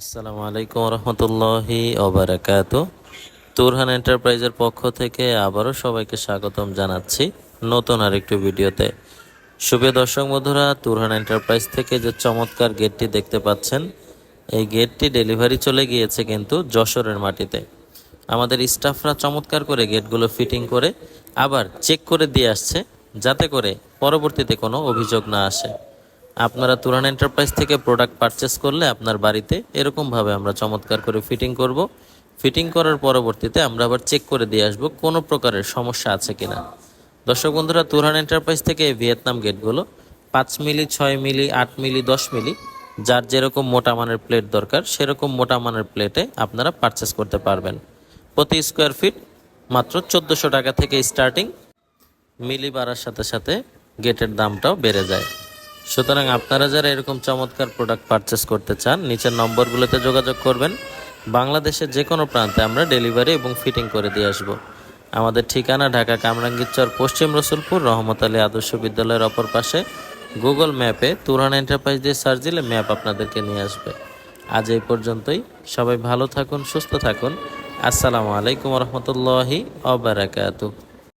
আসসালামু আলাইকুম রহমতুল্লাহি ওবারাকাত। তুরহান এন্টারপ্রাইজের পক্ষ থেকে আবারও সবাইকে স্বাগতম জানাচ্ছি নতুন আরেকটি ভিডিওতে। শুভ দর্শক বন্ধুরা, তুরহান এন্টারপ্রাইজ থেকে যে চমৎকার গেটটি দেখতে পাচ্ছেন, এই গেটটি ডেলিভারি চলে গিয়েছে কিন্তু যশোরের মাটিতে। আমাদের স্টাফরা চমৎকার করে গেটগুলো ফিটিং করে আবার চেক করে দিয়ে আসছে, যাতে করে পরবর্তীতে কোনো অভিযোগ না আসে। আপনারা তুরান এন্টারপ্রাইজ থেকে প্রোডাক্ট পারচেস করলে আপনার বাড়িতে এরকমভাবে আমরা চমৎকার করে ফিটিং করব। ফিটিং করার পরবর্তীতে আমরা আবার চেক করে দিয়ে আসব কোনো প্রকারের সমস্যা আছে কিনা। দর্শক বন্ধুরা, তুরান এন্টারপ্রাইজ থেকে ভিয়েতনাম গেটগুলো পাঁচ মিলি, ছয় মিলি, আট মিলি, দশ মিলি, যার যেরকম মোটা মানের প্লেট দরকার, সেরকম মোটা মানের প্লেটে আপনারা পারচেস করতে পারবেন। প্রতি স্কোয়ার ফিট মাত্র চোদ্দোশো টাকা থেকে স্টার্টিং, মিলি বাড়ার সাথে সাথে গেটের দামটাও বেড়ে যায়। সুতরাং আপনারা যারা এরকম চমৎকার প্রোডাক্ট পারচেস করতে চান, নিচের নম্বরগুলোতে যোগাযোগ করবেন। বাংলাদেশের যে কোনো প্রান্তে আমরা ডেলিভারি এবং ফিটিং করে দিয়ে আসব। আমাদের ঠিকানা ঢাকা কামরাঙ্গীরচর পশ্চিম রসুলপুর, রহমত আলী আদর্শ বিদ্যালয়ের অপর পাশে। গুগল ম্যাপে তুরান এন্টারপ্রাইজ দিয়ে সার্চ দিলে ম্যাপ আপনাদেরকে নিয়ে আসবে। আজ এই পর্যন্তই। সবাই ভালো থাকুন, সুস্থ থাকুন। আসসালামু আলাইকুম রহমতুল্লাহি অবরাকাতু